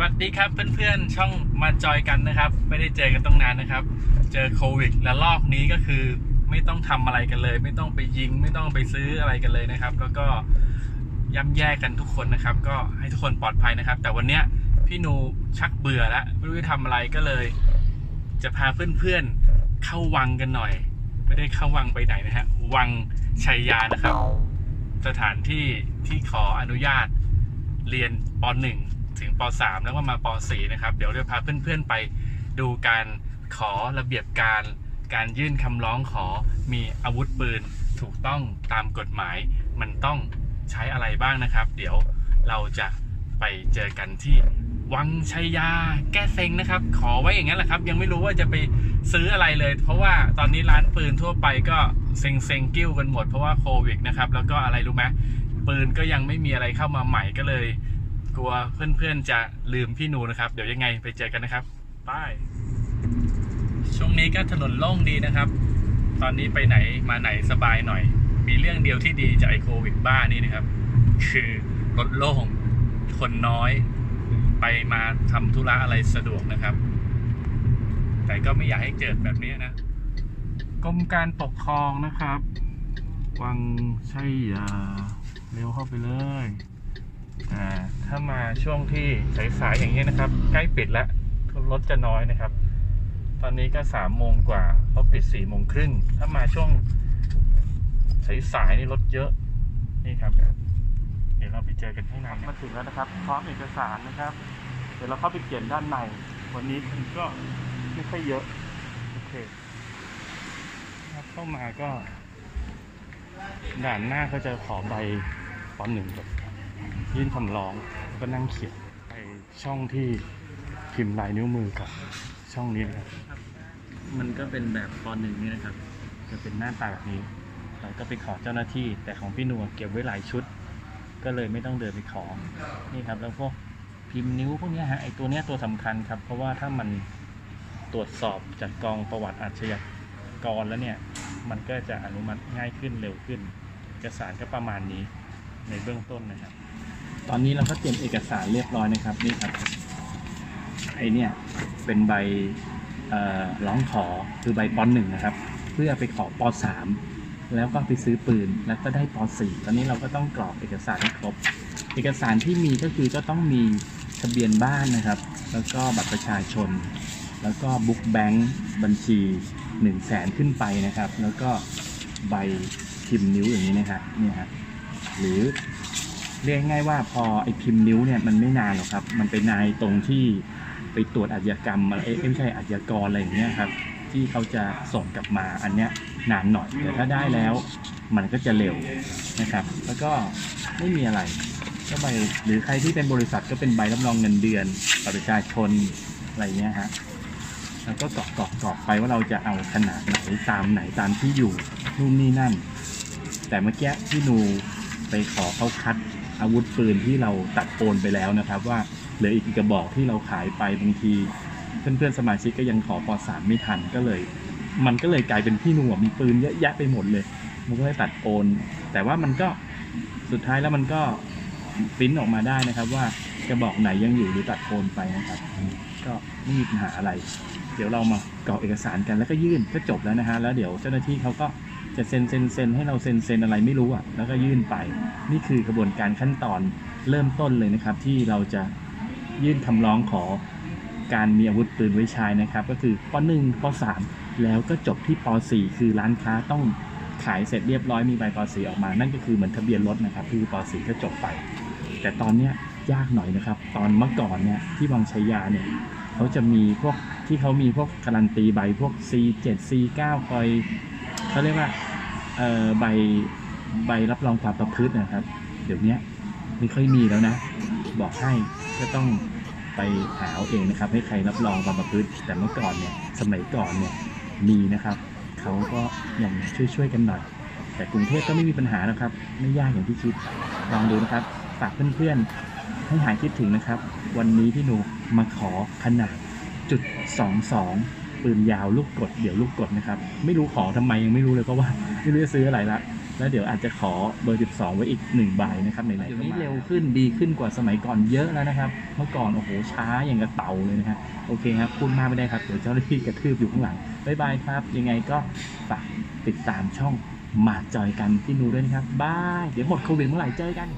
วัสดีครับเพื่อนๆช่องมาจอยกันนะครับ ไม่ได้เจอกันตั้งนานนะครับ เจอโควิดและลอกนี้ก็คือไม่ต้องทำอะไรกันเลย ไม่ต้องไปยิง ไม่ต้องไปซื้ออะไรกันเลยนะครับ แล้วก็ย่ำแย่กันทุกคนนะครับ ก็ให้ทุกคนปลอดภัยนะครับ แต่วันเนี้ยพี่นูชักเบื่อแล้วไม่รู้จะทำอะไรก็เลย จะพาเพื่อนๆเข้าวังกันหน่อย ไม่ได้เข้าวังไปไหนนะฮะวังชัยยานะครับ สถานที่ที่ขออนุญาต เรียนป .1 ถึงป .3 แล้วก็มาป .4 นะครับ เดี๋ยวจะพาเพื่อนๆไปดูการขอระเบียบการการยื่นคำร้องขอมีอาวุธปืนถูกต้องตามกฎหมาย มันต้องใช้อะไรบ้างนะครับ เดี๋ยวเราจะไปเจอกันที่วังชัยยาแก้เซ็งนะครับ ขอไว้อย่างนั้นแหละครับ ยังไม่รู้ว่าจะไปซื้ออะไรเลย เพราะว่าตอนนี้ร้านปืนทั่วไปก็เซ็งเซ็งกิ้วกันหมดเพราะว่าโควิดนะครับ แล้วก็อะไรรู้ไหม ปืนก็ยังไม่มีอะไรเข้ามาใหม่ก็เลย กลัวเพื่อนๆจะลืมพี่หนูนะครับ เดี๋ยวยังไงไปเจอกันนะครับบายช่วงนี้ก็ถนนโล่งดีนะครับ ตอนนี้ไปไหนมาไหนสบายหน่อย มีเรื่องเดียวที่ดีจากไอโควิดบ้านี่นะครับ คือรถโล่งคนน้อย ไปมาทำธุระอะไรสะดวกนะครับ แต่ก็ไม่อยากให้เกิดแบบนี้นะกรมการปกครองนะครับ วังชัยยา เร็วเข้าไปเลยอ่าถ้ามาช่วงที่สายๆอย่างนี้ยนะครับ ใกล้ปิดแล้วรถจะน้อยนะครับ ตอนนี้ก็สามโมงกว่าเขาปิดสี่โมงครึ่งถ้ามาช่วงสายๆนี่รถเยอะนี่ครับ เดี๋ยวเราไปเจอกันข้างในมาถึงแล้วนะครับพร้อมเอกสารนะครับ เดี๋ยวเราเข้าไปเขียนด้านใน วันนี้มันก็ไม่ค่อยเยอะโอเคครับเข้ามาก็ ด่านหน้าเขาจะขอใบ ปหนึ่งก่อนยื่นคำร้องก็นั่งเขียนไปช่องที่พิมพ์ลายนิ้วมือกับช่องนี้นะครับมันก็เป็นแบบปหนึ่งนี่นะครับ จะเป็นหน้าตาแบบนี้เราก็ไปขอเจ้าหน้าที่ แต่ของพี่หนัวเก็บไว้หลายชุด ก็เลยไม่ต้องเดินไปขอนี่ครับ แล้วพวกพิมพ์นิ้วพวกนี้ฮะไอตัวเนี้ยตัวสำคัญครับ เพราะว่าถ้ามันตรวจสอบจากกองประวัติอาชญากรแล้วเนี่ย มันก็จะอนุมัติง่ายขึ้นเร็วขึ้น เอกสารก็ประมาณนี้ ในเบื้องต้นนะครับ ตอนนี้เราก็เตรียมเอกสารเรียบร้อยนะครับนี่ครับไอเนี่ยเป็นใบร้องขอคือใบปหนึ่งนะครับ เพื่อไปขอปสามแล้วก็ไปซื้อปืนแล้วก็ได้ปสี่ตอนนี้เราก็ต้องกรอกเอกสารให้ครบ เอกสารที่มีก็คือก็ต้องมีทะเบียนบ้านนะครับ แล้วก็บัตรประชาชน แล้วก็บุ๊กแบงค์บัญชี1นึ่งแสนขึ้นไปนะครับ แล้วก็ใบพิมพ์นิ้วอย่างนี้นะครับนี่ครับ หรือเรียกง่ายว่าพอไอพิมพ์นิ้วเนี่ยมันไม่นานหรอกครับ มันไปนายตรงที่ไปตรวจอาชญากรรมอะไรเอ้ยไม่ใช่อาชญากรอะไรอย่างเงี้ยครับ ที่เขาจะส่งกลับมาอันเนี้ยนานหน่อยแต่ถ้าได้แล้วมันก็จะเร็วนะครับ แล้วก็ไม่มีอะไรก็ใบหรือใครที่เป็นบริษัทก็เป็นใบรับรองเงินเดือนบัตรประชาชนอะไรเงี้ยฮะแล้วก็กรอกกรอกกรอกไปว่าเราจะเอาขนาดไหนตามไหนตามที่อยู่นู่นนี่นั่น แต่เมื่อกี้ที่หนู ไปขอเขาคัดอาวุธปืนที่เราตัดโอนไปแล้วนะครับ ว่าเหลืออีกกระบอกที่เราขายไปบางทีเพื่อนๆสมาชิกก็ยังขอปสามไม่ทันก็เลย มันก็เลยกลายเป็นพี่หนูอะมีปืนเยอะแยะไปหมดเลย มันก็เลยตัดโอน แต่ว่ามันก็สุดท้ายแล้วมันก็ปิ้นออกมาได้นะครับ ว่ากระบอกไหนยังอยู่หรือตัดโอนไปนะครับ ก็ไม่มีปัญหาอะไร เดี๋ยวเรามากรอกเอกสารกันแล้วก็ยื่นก็จบแล้วนะฮะแล้วเดี๋ยวเจ้าหน้าที่เขาก็ จะเซ็นเซ็นเซ็นให้เราเซ็นเซ็นอะไรไม่รู้อะแล้วก็ยื่นไป นี่คือกระบวนการขั้นตอนเริ่มต้นเลยนะครับ ที่เราจะยื่นคำร้องขอการมีอาวุธปืนไว้ใช้นะครับ ก็คือป .1 ป .3 แล้วก็จบที่ป .4 คือร้านค้าต้องขายเสร็จเรียบร้อยมีใบป .4 ออกมา นั่นก็คือเหมือนทะเบียนรถนะครับคือป .4 ก็จบไป แต่ตอนเนี้ยยากหน่อยนะครับ ตอนเมื่อก่อนเนี่ยที่วังชัยยาเนี่ยเขาจะมีพวกที่เขามีพวกการันตีใบพวก C7 C9 คอยเขาเรียกว่า เอ่อใบใบรับรองความประพฤตินะครับ เดี๋ยวนี้ไม่ค่อยมีแล้วนะ บอกให้ก็ต้องไปหาเอาเองนะครับ ให้ใครรับรองความประพฤติ แต่เมื่อก่อนเนี่ยสมัยก่อนเนี่ยมีนะครับเขาก็ยังช่วยๆกันหน่อย แต่กรุงเทพก็ไม่มีปัญหาแล้วครับ ไม่ยากอย่างที่คิดลองดูนะครับฝากเพื่อนๆให้หายคิดถึงนะครับ วันนี้พี่หนูมาขอขนาดจุดสองสอง ปืนยาวลูกกดเดี๋ยวลูกกดนะครับไม่รู้ขอทำไมยังไม่รู้เลยเพราะว่าไม่รู้จะซื้ออะไรละแล้วเดี๋ยวอาจจะขอเบอร์ 12 ไว้อีกหนึ่งใบนะครับไหนๆเดี๋ยวนี้เร็วขึ้นดีขึ้นกว่าสมัยก่อนเยอะแล้วนะครับ เมื่อก่อนโอ้โหช้าอย่างกระเต่าเลยนะฮะโอเคครับพูดมากไม่ได้ครับเดี๋ยวเจ้าหน้าที่กระทืบอยู่ข้างหลังบ๊ายบายครับ ยังไงก็ฝากติดตามช่องมาจอยกันที่นูด้วยนะครับบายเดี๋ยวหมดโควิดเมื่อไหร่เจอกัน